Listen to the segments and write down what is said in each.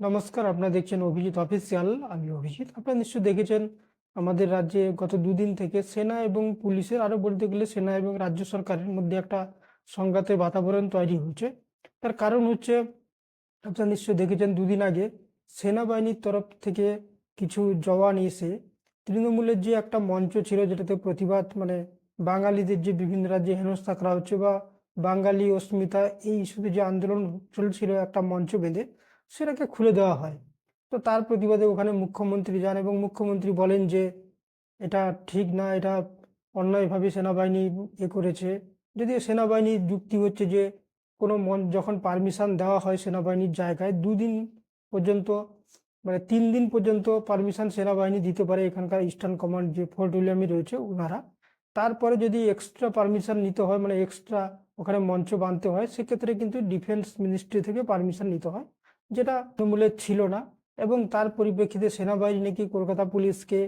নমস্কার, আপনারা দেখছেন অভিজিৎ অফিসিয়াল। আমি অভিজিৎ। আপনারা নিশ্চয়ই দেখেছেন আমাদের রাজ্যে গত দুদিন থেকে সেনা এবং পুলিশের আরও বলতে গেলে সেনা এবং রাজ্য সরকারের মধ্যে একটা সংঘাতের বাতাবরণ তৈরি হয়েছে। তার কারণ হচ্ছে, আপনারা নিশ্চয়ই দেখেছেন দুদিন আগে সেনাবাহিনীর তরফ থেকে কিছু জওয়ান এসে তৃণমূলের যে একটা মঞ্চ ছিল, যেটাতে প্রতিবাদ মানে বাঙালিদের যে বিভিন্ন রাজ্যে হেনস্থা করা হচ্ছে বা বাঙালি অস্মিতা এই ইস্যুতে যে আন্দোলন চলছিল, একটা মঞ্চ বেঁধে সেটাকে খুলে দেওয়া হয়। তো তার প্রতিবাদে ওখানে মুখ্যমন্ত্রী যান এবং মুখ্যমন্ত্রী বলেন যে, এটা ঠিক না, এটা অন্যায়ভাবে সেনাবাহিনী এ করেছে। যদিও সেনাবাহিনীর যুক্তি হচ্ছে যে, কোনো মন, যখন পারমিশন দেওয়া হয় সেনাবাহিনীর জায়গায়, দুদিন পর্যন্ত মানে তিন দিন পর্যন্ত পারমিশন সেনাবাহিনী দিতে পারে এখানকার ইস্টার্ন কমান্ড যে ফোর্ট উইলিয়ামে রয়েছে ওনারা। তারপরে যদি এক্সট্রা পারমিশন নিতে হয় মানে এক্সট্রা ওখানে মঞ্চ বাঁধতে হয়, সেক্ষেত্রে কিন্তু ডিফেন্স মিনিস্ট্রি থেকে পারমিশন নিতে হয়। যেটা তৃণমূলের ছিল না এবং তার পরিপ্রেক্ষিতে সেনাবাহিনী নাকি কলকাতা পুলিশকে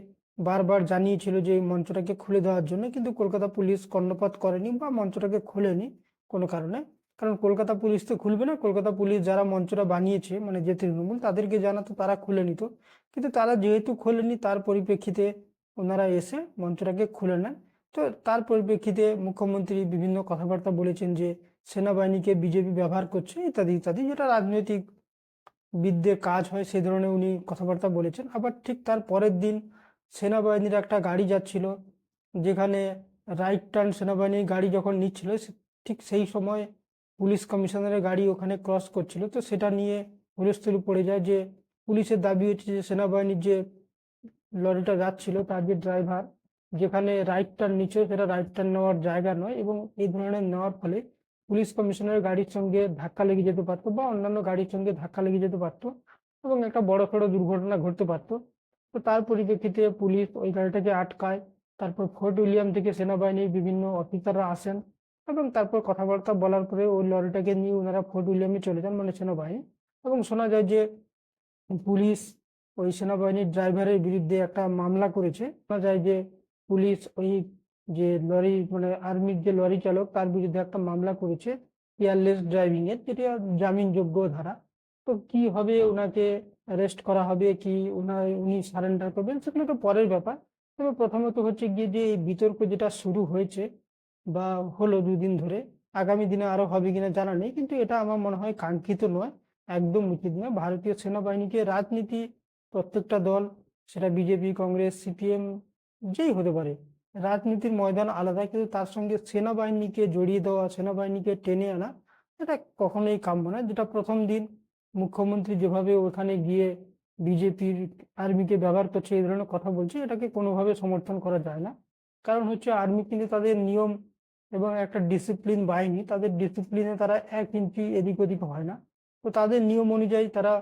বারবার জানিয়েছিল যে এই মঞ্চটাকে খুলে দেওয়ার জন্য, কিন্তু কলকাতা পুলিশ কর্ণপাত করেনি বা মঞ্চটাকে খোলেনি কোনো কারণে। কারণ কলকাতা পুলিশ তো খুলবে না, কলকাতা পুলিশ যারা মঞ্চটা বানিয়েছে মানে যে তৃণমূল, তাদেরকে জানাতো তারা খুলে নিত কিন্তু তারা যেহেতু খোলেনি, তার পরিপ্রেক্ষিতে ওনারা এসে মঞ্চটাকে খুলে নেন। তো তার পরিপ্রেক্ষিতে মুখ্যমন্ত্রী বিভিন্ন কথাবার্তা বলেছেন যে সেনাবাহিনীকে বিজেপি ব্যবহার করছে, ইত্যাদি ইত্যাদি, যেটা রাজনৈতিক বিদ্যে কাজ হয় সেই ধরনের উনি কথাবার্তা বলেছেন। আবার ঠিক তার পরের দিন সেনাবাহিনীর একটা গাড়ি যাচ্ছিল, যেখানে রাইট টার্ন সেনাবাহিনীর গাড়ি যখন নিচ্ছিল ঠিক সেই সময় পুলিশ কমিশনারের গাড়ি ওখানে ক্রস করছিল। তো সেটা নিয়ে হুলস্থুল পড়ে যায় যে পুলিশের দাবি হচ্ছে যে সেনাবাহিনীর যে লরিটা যাচ্ছিল, তার যে ড্রাইভার, যেখানে রাইট টার্ন নিচ্ছে, সেটা রাইট টার্ন নেওয়ার জায়গা নয় এবং এই ধরনের নেওয়ার ফলে পুলিশ কমিশনারের গাড়ির সঙ্গে ধাক্কা লেগে যেতে পারতো বা অন্যান্য গাড়ির সঙ্গে ধাক্কা লেগে যেতে পারতো এবং একটা বড় সড়ো দুর্ঘটনা ঘটতে পারতো। তো তার পরিপ্রেক্ষিতে পুলিশ ওই গাড়িটাকে আটকায়, তারপর ফোর্ট উইলিয়াম থেকে সেনাবাহিনীর বিভিন্ন অফিসাররা আসেন এবং তারপর কথাবার্তা বলার পরে ওই লরিটাকে নিয়ে ওনারা ফোর্ট উইলিয়ামে চলে যান মানে সেনাবাহিনী। এবং শোনা যায় যে পুলিশ ওই সেনাবাহিনীর ড্রাইভারের বিরুদ্ধে একটা মামলা করেছে। শোনা যায় যে পুলিশ ওই যে লরি মানে আর্মির যে লরি চালক, তার বিরুদ্ধে একটা মামলা করেছে কেয়ারলেস ড্রাইভিং এর, যেটা জামিনযোগ্য ধারা। তো কি হবে ওনাকে অ্যারেস্ট করা হবে, কি ওনার, উনি সারেন্ডার করবেন সেগুলো তো পরের ব্যাপার। তবে প্রথমত হচ্ছে গিয়ে যে এই বিতর্ক যেটা শুরু হয়েছে বা হলো দুদিন ধরে, আগামী দিনে আরও হবে কিনা জানা নেই, কিন্তু এটা আমার মনে হয় কাঙ্ক্ষিত নয়, একদম উচিত নয়। ভারতীয় সেনাবাহিনীকে রাজনীতি, প্রত্যেকটা দল, সেটা বিজেপি, কংগ্রেস, সিপিএম, যেই হতে পারে রাজনীতির ময়দান আলাদা, কিন্তু তার সঙ্গে সেনাবাহিনীকে জড়িয়ে দেওয়া, সেনাবাহিনীকে টেনে আনা, এটা কখনোই কাম্য না যেটা প্রথম দিন মুখ্যমন্ত্রী যেভাবে ওখানে গিয়ে বিজেপির আর্মিকে ব্যবহার করছে, এই ধরনের কথা বলছে, এটাকে কোনোভাবে সমর্থন করা যায় না। কারণ হচ্ছে আর্মি কিন্তু তাদের নিয়ম এবং একটা ডিসিপ্লিন বাহিনী, তাদের ডিসিপ্লিনে তারা এক ইঞ্চি এদিক ওদিক হয় না। তো তাদের নিয়ম অনুযায়ী তারা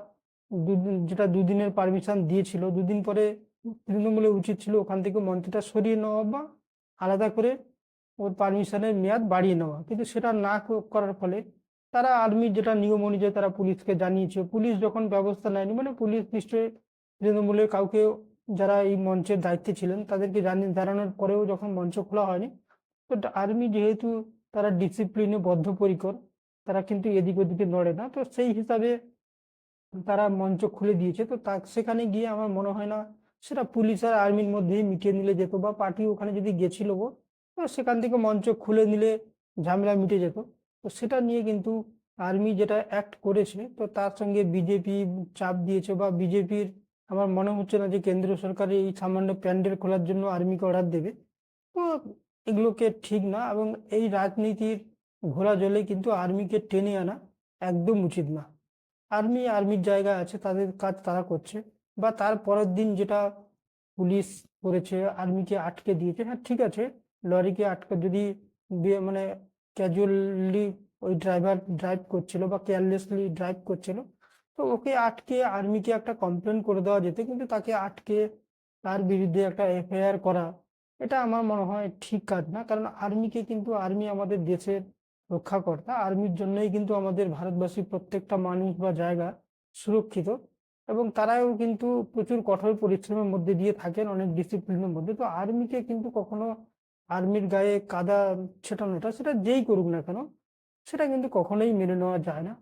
যেটা দুদিনের পারমিশন দিয়েছিল, দুদিন পরে তৃণমূলের উচিত ছিল ওখান থেকে মন্ত্রীটা সরিয়ে নেওয়া বা আলাদা করে ওর পারমিশনের মেয়াদ বাড়িয়ে নেওয়া। কিন্তু সেটা না করার ফলে তারা আর্মি যেটা নিয়ম অনুযায়ী তারা পুলিশকে জানিয়েছে। পুলিশ যখন ব্যবস্থা নেয়নি মানে পুলিশ নিশ্চয়ই তৃণমূলের কাউকে যারা এই মঞ্চের দায়িত্বে ছিলেন তাদেরকে জানিয়ে জানানোর পরেও যখন মঞ্চ খোলা হয়নি, তো আর্মি যেহেতু তারা ডিসিপ্লিনে বদ্ধপরিকর, তারা কিন্তু এদিক ওদিকে নড়ে না। তো সেই হিসাবে তারা মঞ্চ খুলে দিয়েছে। তো তা সেখানে গিয়ে আমার মনে হয় না সেটা পুলিশ আর আর্মির মধ্যেই মিটিয়ে নিলে যেত বা পার্টি ওখানে যদি গেছিল গো সেখান থেকে মঞ্চ খুলে নিলে ঝামেলা মিটে যেত। তো সেটা নিয়ে কিন্তু আর্মি যেটা অ্যাক্ট করেছে, তো তার সঙ্গে বিজেপি চাপ দিয়েছে বা বিজেপির আমার মনে হচ্ছে না যে কেন্দ্রীয় সরকার এই সামান্য প্যান্ডেল খোলার জন্য আর্মিকে অর্ডার দেবে। তো এগুলোকে ঠিক না এবং এই রাজনীতির ঘোলা জলে কিন্তু আর্মিকে টেনে আনা একদম উচিত না। আর্মি আর্মির জায়গা আছে, তাদের কাজ তারা করছে। বা তার পরের দিন যেটা পুলিশ করেছে, আর্মিকে আটকে দিয়েছে হ্যাঁ ঠিক আছে। লরিকে আটকে যদি মানে ক্যাজুয়ালি ওই ড্রাইভার ড্রাইভ করছিল বা কেয়ারলেসলি ড্রাইভ করছিল, তো ওকে আটকে আর্মিকে একটা কমপ্লেন করে দেওয়া যেত। কিন্তু তাকে আটকে তার বিরুদ্ধে একটা এফআইআর করা, এটা আমার মনে হয় ঠিক কাজ না। কারণ আর্মিকে কিন্তু আর্মি আমাদের দেশের রক্ষাকর্তা। আর্মির জন্যই কিন্তু আমাদের ভারতবাসী প্রত্যেকটা মানুষ বা জায়গা সুরক্ষিত। এবং তারাও কিন্তু প্রচুর কঠোর পরিশ্রমের মধ্যে দিয়ে থাকেন, অনেক ডিসিপ্লিনের মধ্যে। তো আর্মিকে কিন্তু কখনো আর্মির গায়ে কাদা ছেটানোটা সেটা যেই করুক না কেন, সেটা কিন্তু কখনোই মেনে নেওয়া যায় না।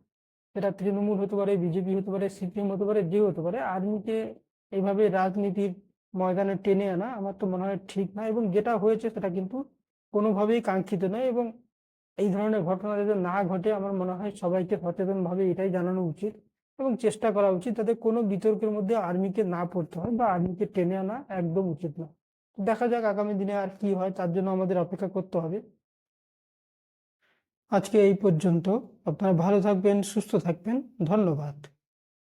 সেটা তৃণমূল হতে পারে, বিজেপি হতে পারে, সিপিএম হতে পারে, যে হতে পারে আর্মিকে এইভাবে রাজনীতির ময়দানে টেনে আনা আমার তো মনে হয় ঠিক না এবং যেটা হয়েছে সেটা কিন্তু কোনোভাবেই কাঙ্ক্ষিত নয় এবং এই ধরনের ঘটনা যাতে না ঘটে, আমার মনে হয় সবাইকে সচেতনভাবে এটাই জানানো উচিত। এবং চেষ্টা করা উচিত যাতে কোনো বিতর্কের মধ্যে আর্মিকে না পড়তে হয় বা আর্মিকে টেনে আনা একদম উচিত না। দেখা যাক আগামী দিনে আর কি হয়, তার জন্য আমাদের অপেক্ষা করতে হবে। আজকে এই পর্যন্ত। আপনারা ভালো থাকবেন, সুস্থ থাকবেন। ধন্যবাদ।